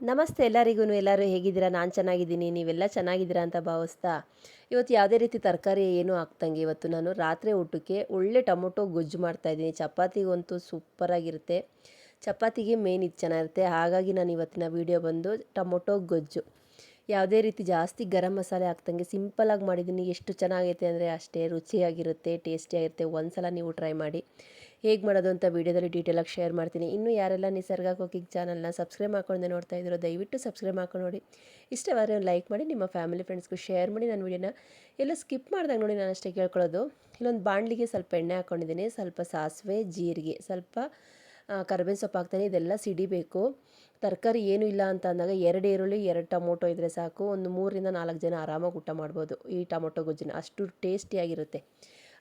ನಮಸ್ತೆ ಎಲ್ಲರಿಗೂ ಎಲ್ಲರೂ ಹೇಗಿದ್ದೀರಾ? ನಾನು ಚೆನ್ನಾಗಿದ್ದೀನಿ, ನೀವೆಲ್ಲ ಚೆನ್ನಾಗಿದ್ದೀರಾ ಅಂತ ಭಾವಿಸ್ತಾ? ಇವತ್ತು ಯಾವುದೇ ರೀತಿ ತರಕಾರಿ ಏನೂ ಹಾಕ್ದಂಗೆ ಇವತ್ತು ನಾನು ರಾತ್ರಿ ಊಟಕ್ಕೆ ಒಳ್ಳೆ ಟೊಮೊಟೊ ಗೊಜ್ಜು ಮಾಡ್ತಾಯಿದ್ದೀನಿ ಚಪಾತಿಗಂತೂ ಸೂಪರಾಗಿರುತ್ತೆ ಚಪಾತಿಗೆ ಮೇನ್ ಇದು ಚೆನ್ನಾಗಿರುತ್ತೆ. ಹಾಗಾಗಿ ನಾನು ಇವತ್ತಿನ ವೀಡಿಯೋ ಬಂದು ಟೊಮೊಟೊ ಗೊಜ್ಜು. ಯಾವುದೇ ರೀತಿ ಜಾಸ್ತಿ ಗರಂ ಮಸಾಲೆ ಹಾಕ್ದಂಗೆ ಸಿಂಪಲಾಗಿ ಮಾಡಿದ್ದೀನಿ ಎಷ್ಟು ಚೆನ್ನಾಗೈತೆ ಅಂದರೆ ಅಷ್ಟೇ ರುಚಿಯಾಗಿರುತ್ತೆ ಟೇಸ್ಟಿಯಾಗಿರುತ್ತೆ ಒಂದು ಸಲ ನೀವು ಟ್ರೈ ಮಾಡಿ. ಹೇಗೆ ಮಾಡೋದು ಅಂತ ವೀಡಿಯೋದಲ್ಲಿ ಡೀಟೇಲಾಗಿ ಶೇರ್ ಮಾಡ್ತೀನಿ. ಇನ್ನು ಯಾರೆಲ್ಲ ನಿಸರ್ಗ ಕುಕಿಂಗ್ ಚಾನಲ್ನ ಸಬ್ಸ್ಕ್ರೈಬ್ ಮಾಡ್ಕೊಂಡು ನೋಡ್ತಾ ಇದ್ದೀರೋ, ದಯವಿಟ್ಟು ಸಬ್ಸ್ಕ್ರೈಬ್ ಮಾಡ್ಕೊಂಡು ನೋಡಿ. ಇಷ್ಟವಾದರೆ ಲೈಕ್ ಮಾಡಿ, ನಿಮ್ಮ ಫ್ಯಾಮಿಲಿ ಫ್ರೆಂಡ್ಸ್ಗೂ ಶೇರ್ ಮಾಡಿ ನನ್ನ ವೀಡಿಯೋನ. ಎಲ್ಲ ಸ್ಕಿಪ್ ಮಾಡಿದಾಗ ನೋಡಿ ನಾನು ಅಷ್ಟೇ ಕೇಳ್ಕೊಳ್ಳೋದು. ಇಲ್ಲೊಂದು ಬಾಣಲಿಗೆ ಸ್ವಲ್ಪ ಎಣ್ಣೆ ಹಾಕ್ಕೊಂಡಿದ್ದೀನಿ ಸ್ವಲ್ಪ ಸಾಸಿವೆ, ಜೀರಿಗೆ, ಸ್ವಲ್ಪ ಕರ್ಬೇವಿನ ಸೊಪ್ಪು ಹಾಕ್ತಾನೆ. ಇದೆಲ್ಲ ಸಿಡಿಬೇಕು. ತರಕಾರಿ ಏನೂ ಇಲ್ಲ ಅಂತ ಅಂದಾಗ ಎರಡು ಈರುಳ್ಳಿ, ಎರಡು ಟೊಮೊಟೊ ಇದ್ದರೆ ಸಾಕು. ಒಂದು ಮೂರರಿಂದ ನಾಲ್ಕು ಜನ ಆರಾಮಾಗಿ ಊಟ ಮಾಡ್ಬೋದು. ಈ ಟೊಮೊಟೊ ಗೊಜ್ಜಿನ ಅಷ್ಟು ಟೇಸ್ಟಿಯಾಗಿರುತ್ತೆ.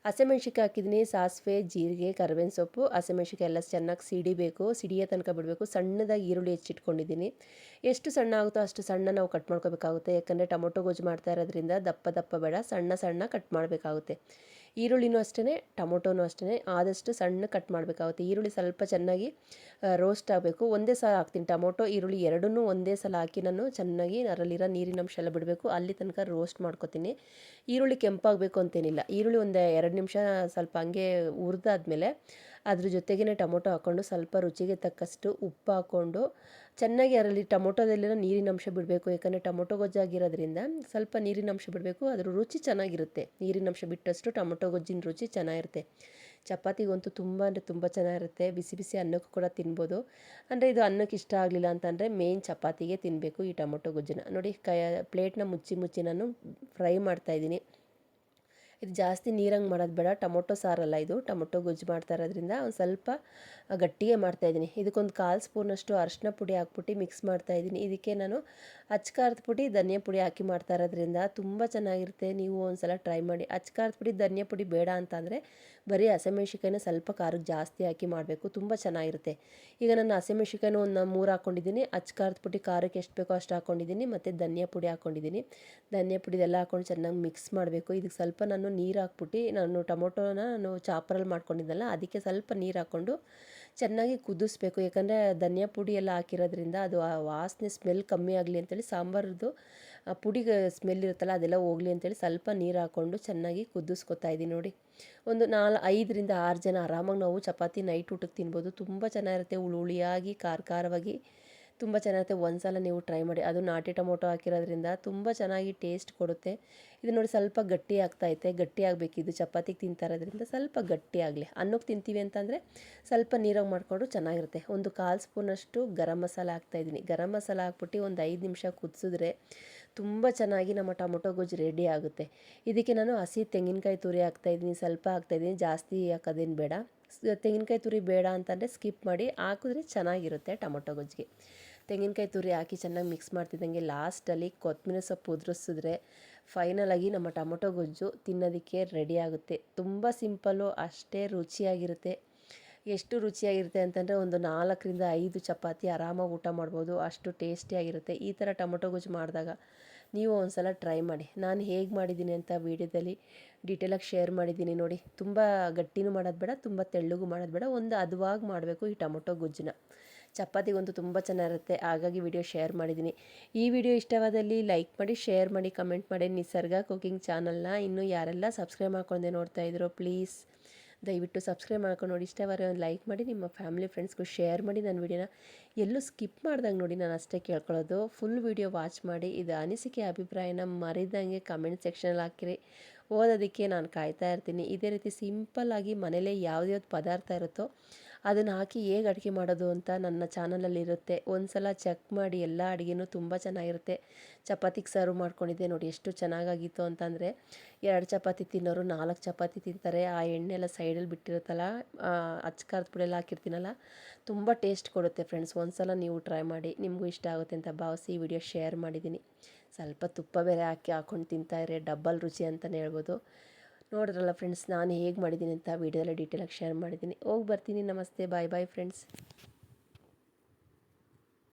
ಹಸಿಮೆಣ್ಸಿಕಾಯಿ ಹಾಕಿದ್ದೀನಿ ಸಾಸಿವೆ, ಜೀರಿಗೆ, ಕರ್ಬೇವಿನ ಸೊಪ್ಪು. ಹಸಿಮೆಣ್ಸಿಕಾಯಿ ಎಲ್ಲ ಚೆನ್ನಾಗಿ ಸಿಡಿಬೇಕು, ಸಿಡಿಯೋ ತನಕ ಬಿಡಬೇಕು. ಸಣ್ಣದಾಗಿ ಈರುಳ್ಳಿ ಹೆಚ್ಚಿಟ್ಕೊಂಡಿದ್ದೀನಿ. ಎಷ್ಟು ಸಣ್ಣ ಆಗುತ್ತೋ ಅಷ್ಟು ಸಣ್ಣ ನಾವು ಕಟ್ ಮಾಡ್ಕೋಬೇಕಾಗುತ್ತೆ. ಯಾಕಂದರೆ ಟೊಮೊಟೊ ಗೊಜ್ಜು ಮಾಡ್ತಾ ಇರೋದ್ರಿಂದ ದಪ್ಪ ದಪ್ಪ ಬೇಡ, ಸಣ್ಣ ಸಣ್ಣ ಕಟ್ ಮಾಡಬೇಕಾಗುತ್ತೆ. ಈರುಳ್ಳಿನೂ ಅಷ್ಟೇ ಟೊಮೊಟೊನೂ ಅಷ್ಟೇ ಆದಷ್ಟು ಸಣ್ಣ ಕಟ್ ಮಾಡಬೇಕಾಗುತ್ತೆ. ಈರುಳ್ಳಿ ಸ್ವಲ್ಪ ಚೆನ್ನಾಗಿ ರೋಸ್ಟ್ ಆಗಬೇಕು. ಒಂದೇ ಸಲ ಹಾಕ್ತೀನಿ. ಟೊಮೊಟೊ, ಈರುಳ್ಳಿ ಎರಡನ್ನೂ ಒಂದೇ ಸಲ ಹಾಕಿ ನಾನು ಚೆನ್ನಾಗಿ ಅದರಲ್ಲಿರೋ ನೀರಿನ ಅಂಶ ಎಲ್ಲ ಬಿಡಬೇಕು. ಅಲ್ಲಿ ತನಕ ರೋಸ್ಟ್ ಮಾಡ್ಕೊತೀನಿ. ಈರುಳ್ಳಿ ಕೆಂಪಾಗಬೇಕು ಅಂತೇನಿಲ್ಲ. ಈರುಳ್ಳಿ ಒಂದು ಎರಡು ನಿಮಿಷ ಸ್ವಲ್ಪ ಹಂಗೆ ಹುರಿದಾದ್ಮೇಲೆ ಅದ್ರ ಜೊತೆಗೇ ಟೊಮೊಟೊ ಹಾಕ್ಕೊಂಡು ಸ್ವಲ್ಪ ರುಚಿಗೆ ತಕ್ಕಷ್ಟು ಉಪ್ಪು ಹಾಕ್ಕೊಂಡು ಚೆನ್ನಾಗಿ ಅದರಲ್ಲಿ ಟೊಮೊಟೊದಲ್ಲಿರೋ ನೀರಿನ ಅಂಶ ಬಿಡಬೇಕು. ಯಾಕಂದರೆ ಟೊಮೊಟೊ ಗೊಜ್ಜಾಗಿರೋದ್ರಿಂದ ಸ್ವಲ್ಪ ನೀರಿನ ಅಂಶ ಬಿಡಬೇಕು. ಅದ್ರ ರುಚಿ ಚೆನ್ನಾಗಿರುತ್ತೆ. ನೀರಿನ ಅಂಶ ಬಿಟ್ಟಷ್ಟು ಟೊಮೊಟೊ ಗೊಜ್ಜಿನ ರುಚಿ ಚೆನ್ನಾಗಿರುತ್ತೆ. ಚಪಾತಿಗಂತೂ ತುಂಬ ಅಂದರೆ ತುಂಬ ಚೆನ್ನಾಗಿರುತ್ತೆ. ಬಿಸಿ ಬಿಸಿ ಅನ್ನಕ್ಕೂ ಕೂಡ ತಿನ್ಬೋದು. ಅಂದರೆ ಇದು ಅನ್ನಕ್ಕೆ ಇಷ್ಟ ಆಗಲಿಲ್ಲ ಅಂತಂದರೆ ಮೇಯ್ನ್ ಚಪಾತಿಗೆ ತಿನ್ನಬೇಕು ಈ ಟೊಮೊಟೊ ಗೊಜ್ಜನ್ನ. ನೋಡಿ ಕೈ ಪ್ಲೇಟ್ನ ಮುಚ್ಚಿ ಮುಚ್ಚಿ ನಾನು ಫ್ರೈ ಮಾಡ್ತಾಯಿದ್ದೀನಿ ಇದು ಜಾಸ್ತಿ ನೀರಂಗೆ ಮಾಡೋದು ಬೇಡ. ಟೊಮೊಟೊ ಸಾರಲ್ಲ ಇದು. ಟೊಮೊಟೊ ಗೊಜ್ಜು ಮಾಡ್ತಾ ಇರೋದ್ರಿಂದ ಒಂದು ಸ್ವಲ್ಪ ಗಟ್ಟಿಗೆ ಮಾಡ್ತಾಯಿದ್ದೀನಿ ಇದಕ್ಕೊಂದು ಕಾಲು ಸ್ಪೂನಷ್ಟು ಅರಶಿನ ಪುಡಿ ಹಾಕ್ಬಿಟ್ಟು ಮಿಕ್ಸ್ ಮಾಡ್ತಾಯಿದ್ದೀನಿ ಇದಕ್ಕೆ ನಾನು ಅಚ್ಕಾರದ ಪುಡಿ, ಧನಿಯಾ ಪುಡಿ ಹಾಕಿ ಮಾಡ್ತಾ ಇರೋದ್ರಿಂದ ತುಂಬ ಚೆನ್ನಾಗಿರುತ್ತೆ. ನೀವು ಒಂದು ಸಲ ಟ್ರೈ ಮಾಡಿ ಅಚ್ಕಾರದ ಪುಡಿ, ಧನಿಯಾ ಪುಡಿ ಬೇಡ ಅಂತಂದರೆ ಬರೀ ಹಸಿಮೆಣ್ಸಿಕಾಯಿನ ಸ್ವಲ್ಪ ಖಾರಕ್ಕೆ ಜಾಸ್ತಿ ಹಾಕಿ ಮಾಡಬೇಕು. ತುಂಬ ಚೆನ್ನಾಗಿರುತ್ತೆ. ಈಗ ನಾನು ಹಸಿಮೆಣ್ಸಿಕಾಯಿನ ಒಂದು ಮೂರು ಹಾಕ್ಕೊಂಡಿದ್ದೀನಿ ಅಚ್ಕಾರದ ಪುಡಿ, ಖಾರಕ್ಕೆ ಎಷ್ಟು ಬೇಕೋ ಅಷ್ಟು ಹಾಕ್ಕೊಂಡಿದ್ದೀನಿ ಮತ್ತು ಧನಿಯಾ ಪುಡಿ ಹಾಕ್ಕೊಂಡಿದ್ದೀನಿ ಧನಿಯಾ ಪುಡಿ ಎಲ್ಲ ಹಾಕ್ಕೊಂಡು ಚೆನ್ನಾಗಿ ಮಿಕ್ಸ್ ಮಾಡಬೇಕು. ಇದಕ್ಕೆ ಸ್ವಲ್ಪ ನಾನು ನೀರು ಹಾಕ್ಬಿಟ್ಟು ನಾನು ಟೊಮೊಟೊನ ನಾನು ಚಾಪರಲ್ಲಿ ಮಾಡ್ಕೊಂಡಿದ್ದಲ್ಲ, ಅದಕ್ಕೆ ಸ್ವಲ್ಪ ನೀರು ಹಾಕ್ಕೊಂಡು ಚೆನ್ನಾಗಿ ಕುದಿಸ್ಬೇಕು. ಯಾಕಂದರೆ ಧನಿಯಾ ಪುಡಿ ಎಲ್ಲ ಹಾಕಿರೋದ್ರಿಂದ ಅದು ಆ ವಾಸನೆ ಸ್ಮೆಲ್ ಕಮ್ಮಿ ಆಗಲಿ ಅಂತೇಳಿ ಸಾಂಬಾರದು ಪುಡಿ ಸ್ಮೆಲ್ ಇರುತ್ತಲ್ಲ ಅದೆಲ್ಲ ಹೋಗಲಿ ಅಂತೇಳಿ ಸ್ವಲ್ಪ ನೀರು ಹಾಕ್ಕೊಂಡು ಚೆನ್ನಾಗಿ ಕುದಿಸ್ಕೊತಾ ಇದ್ದೀನಿ ನೋಡಿ. ಒಂದು ನಾಲ್, ಐದರಿಂದ ಆರು ಜನ ಆರಾಮಾಗಿ ನಾವು ಚಪಾತಿ ನೈಟ್ ಊಟಕ್ಕೆ ತಿನ್ಬೋದು. ತುಂಬ ಚೆನ್ನಾಗಿರುತ್ತೆ, ಹುಳಿ ಹುಳಿಯಾಗಿ, ಖಾರ ಖಾರವಾಗಿ. ತುಂಬ ಚೆನ್ನಾಗಿರುತ್ತೆ ಒಂದು ಸಲ ನೀವು ಟ್ರೈ ಮಾಡಿ. ಅದು ನಾಟಿ ಟೊಮೊಟೊ ಹಾಕಿರೋದ್ರಿಂದ ತುಂಬ ಚೆನ್ನಾಗಿ ಟೇಸ್ಟ್ ಕೊಡುತ್ತೆ. ಇದು ನೋಡಿ ಸ್ವಲ್ಪ ಗಟ್ಟಿ ಆಗ್ತಾಯಿದೆ ಗಟ್ಟಿ ಇದು ಚಪಾತಿಗೆ ತಿಂತಾ ಇರೋದ್ರಿಂದ ಸ್ವಲ್ಪ ಗಟ್ಟಿ ಆಗಲಿ. ಅನ್ನಕ್ಕೆ ತಿಂತೀವಿ ಅಂತಂದರೆ ಸ್ವಲ್ಪ ನೀರಾಗಿ ಮಾಡಿಕೊಂಡು ಚೆನ್ನಾಗಿರುತ್ತೆ. ಒಂದು ಕಾಲು ಸ್ಪೂನಷ್ಟು ಗರಂ ಮಸಾಲ ಹಾಕ್ತಾಯಿದ್ದೀನಿ ಗರಂ ಮಸಾಲ ಹಾಕ್ಬಿಟ್ಟು ಒಂದು ಐದು ನಿಮಿಷ ಕುದಿಸಿದ್ರೆ ತುಂಬ ಚೆನ್ನಾಗಿ ನಮ್ಮ ಟೊಮೊಟೊ ಗೊಜ್ಜು ರೆಡಿ ಆಗುತ್ತೆ. ಇದಕ್ಕೆ ನಾನು ಹಸಿ ತೆಂಗಿನಕಾಯಿ ತುರಿ ಹಾಕ್ತಾಯಿದ್ದೀನಿ ಸ್ವಲ್ಪ ಹಾಕ್ತಾಯಿದ್ದೀನಿ ಜಾಸ್ತಿ ಹಾಕೋದೇನು ಬೇಡ. ತೆಂಗಿನಕಾಯಿ ತುರಿ ಬೇಡ ಅಂತಂದರೆ ಸ್ಕಿಪ್ ಮಾಡಿ ಹಾಕಿದ್ರೆ ಚೆನ್ನಾಗಿರುತ್ತೆ ಟೊಮೊಟೊ ಗೊಜ್ಜಿಗೆ. ತೆಂಗಿನಕಾಯಿ ತುರಿ ಹಾಕಿ ಚೆನ್ನಾಗಿ ಮಿಕ್ಸ್ ಮಾಡ್ತಿದ್ದಂಗೆ ಲಾಸ್ಟಲ್ಲಿ ಕೊತ್ತಂಬರಿ ಸೊಪ್ಪು ಉದುರಿಸಿದ್ರೆ ಫೈನಲಾಗಿ ನಮ್ಮ ಟೊಮೊಟೊ ಗೊಜ್ಜು ತಿನ್ನೋದಕ್ಕೆ ರೆಡಿ ಆಗುತ್ತೆ. ತುಂಬ ಸಿಂಪಲ್ಲು ಅಷ್ಟೇ ರುಚಿಯಾಗಿರುತ್ತೆ. ಎಷ್ಟು ರುಚಿಯಾಗಿರುತ್ತೆ ಅಂತಂದರೆ ಒಂದು ನಾಲ್ಕರಿಂದ ಐದು ಚಪಾತಿ ಆರಾಮಾಗಿ ಊಟ ಮಾಡ್ಬೋದು, ಅಷ್ಟು ಟೇಸ್ಟಿಯಾಗಿರುತ್ತೆ ಈ ಥರ ಟೊಮೊಟೊ ಗೊಜ್ಜು ಮಾಡಿದಾಗ ನೀವು ಒಂದು ಸಲ ಟ್ರೈ ಮಾಡಿ. ನಾನು ಹೇಗೆ ಮಾಡಿದ್ದೀನಿ ಅಂತ ವೀಡಿಯೋದಲ್ಲಿ ಡೀಟೇಲಾಗಿ ಶೇರ್ ಮಾಡಿದ್ದೀನಿ ನೋಡಿ. ತುಂಬ ಗಟ್ಟಿನೂ ಮಾಡೋದು ಬೇಡ, ತುಂಬ ತೆಳ್ಳಗೂ ಮಾಡೋದು ಬೇಡ. ಒಂದು ಹದವಾಗಿ ಮಾಡಬೇಕು ಈ ಟೊಮೊಟೊ ಗೊಜ್ಜನ್ನ ಚಪಾತಿಗಂತೂ ತುಂಬ ಚೆನ್ನಾಗಿರುತ್ತೆ. ಹಾಗಾಗಿ ವಿಡಿಯೋ ಶೇರ್ ಮಾಡಿದ್ದೀನಿ. ಈ ವಿಡಿಯೋ ಇಷ್ಟವಾದಲ್ಲಿ ಲೈಕ್ ಮಾಡಿ, ಶೇರ್ ಮಾಡಿ, ಕಮೆಂಟ್ ಮಾಡಿ. ನಿಸರ್ಗ ಕುಕಿಂಗ್ ಚಾನಲ್ನ ಇನ್ನೂ ಯಾರೆಲ್ಲ ಸಬ್ಸ್ಕ್ರೈಬ್ ಮಾಡ್ಕೊಂಡೆ ನೋಡ್ತಾ ಇದ್ರು ಪ್ಲೀಸ್ ದಯವಿಟ್ಟು ಸಬ್ಸ್ಕ್ರೈಬ್ ಮಾಡ್ಕೊಂಡು ನೋಡಿ. ಇಷ್ಟವಾದ್ರೆ ಒಂದು ಲೈಕ್ ಮಾಡಿ, ನಿಮ್ಮ ಫ್ಯಾಮಿಲಿ ಫ್ರೆಂಡ್ಸ್ಗೂ ಶೇರ್ ಮಾಡಿ ನನ್ನ ವಿಡಿಯೋನ. ಎಲ್ಲೂ ಸ್ಕಿಪ್ ಮಾಡ್ದಂಗೆ ನೋಡಿ, ನಾನು ಅಷ್ಟೇ ಕೇಳ್ಕೊಳ್ಳೋದು. ಫುಲ್ ವಿಡಿಯೋ ವಾಚ್ ಮಾಡಿ, ಇದು ಅನಿಸಿಕೆ ಅಭಿಪ್ರಾಯನ ಮರಿದಂಗೆ ಕಮೆಂಟ್ ಸೆಕ್ಷನಲ್ಲಿ ಹಾಕಿರಿ. ಓದೋದಕ್ಕೆ ನಾನು ಕಾಯ್ತಾ ಇರ್ತೀನಿ. ಇದೇ ರೀತಿ ಸಿಂಪಲ್ಲಾಗಿ ಮನೇಲೇ ಯಾವ್ದು ಪದಾರ್ಥ ಇರುತ್ತೋ ಅದನ್ನು ಹಾಕಿ ಹೇಗೆ ಅಡುಗೆ ಮಾಡೋದು ಅಂತ ನನ್ನ ಚಾನಲಲ್ಲಿರುತ್ತೆ ಒಂದು ಸಲ ಚೆಕ್ ಮಾಡಿ ಎಲ್ಲ ಅಡುಗೆನೂ ತುಂಬ ಚೆನ್ನಾಗಿರುತ್ತೆ. ಚಪಾತಿಗೆ ಸರ್ವ್ ಮಾಡ್ಕೊಂಡಿದ್ದೆ ನೋಡಿ ಎಷ್ಟು ಚೆನ್ನಾಗಾಗಿತ್ತು ಅಂತಂದರೆ ಎರಡು ಚಪಾತಿ ತಿನ್ನೋರು ನಾಲ್ಕು ಚಪಾತಿ ತಿಂತಾರೆ. ಆ ಎಣ್ಣೆ ಎಲ್ಲ ಸೈಡಲ್ಲಿ ಬಿಟ್ಟಿರುತ್ತಲ್ಲ ಅಚ್ಕಾರದ ಪುಡಿ ಎಲ್ಲ ಹಾಕಿರ್ತೀನಲ್ಲ, ತುಂಬ ಟೇಸ್ಟ್ ಕೊಡುತ್ತೆ ಫ್ರೆಂಡ್ಸ್ ಒಂದು ಸಲ ನೀವು ಟ್ರೈ ಮಾಡಿ, ನಿಮಗೂ ಇಷ್ಟ ಆಗುತ್ತೆ ಅಂತ ಭಾವಿಸಿ ಈ ವಿಡಿಯೋ ಶೇರ್ ಮಾಡಿದ್ದೀನಿ. ಸ್ವಲ್ಪ ತುಪ್ಪ ಬೇರೆ ಹಾಕಿ ಹಾಕ್ಕೊಂಡು ತಿಂತಾಯಿದ್ರೆ ಡಬ್ಬಲ್ ರುಚಿ ಅಂತಲೇ ಹೇಳ್ಬೋದು. ನೋಡಿದ್ರಲ್ಲ ಫ್ರೆಂಡ್ಸ್ ನಾನು ಹೇಗೆ ಮಾಡಿದ್ದೀನಿ ಅಂತ ವೀಡಿಯೋದಲ್ಲಿ ಡೀಟೇಲಾಗಿ ಶೇರ್ ಮಾಡಿದ್ದೀನಿ. ಹೋಗಿ ಬರ್ತೀನಿ, ನಮಸ್ತೆ ಬಾಯ್ ಬಾಯ್ ಫ್ರೆಂಡ್ಸ್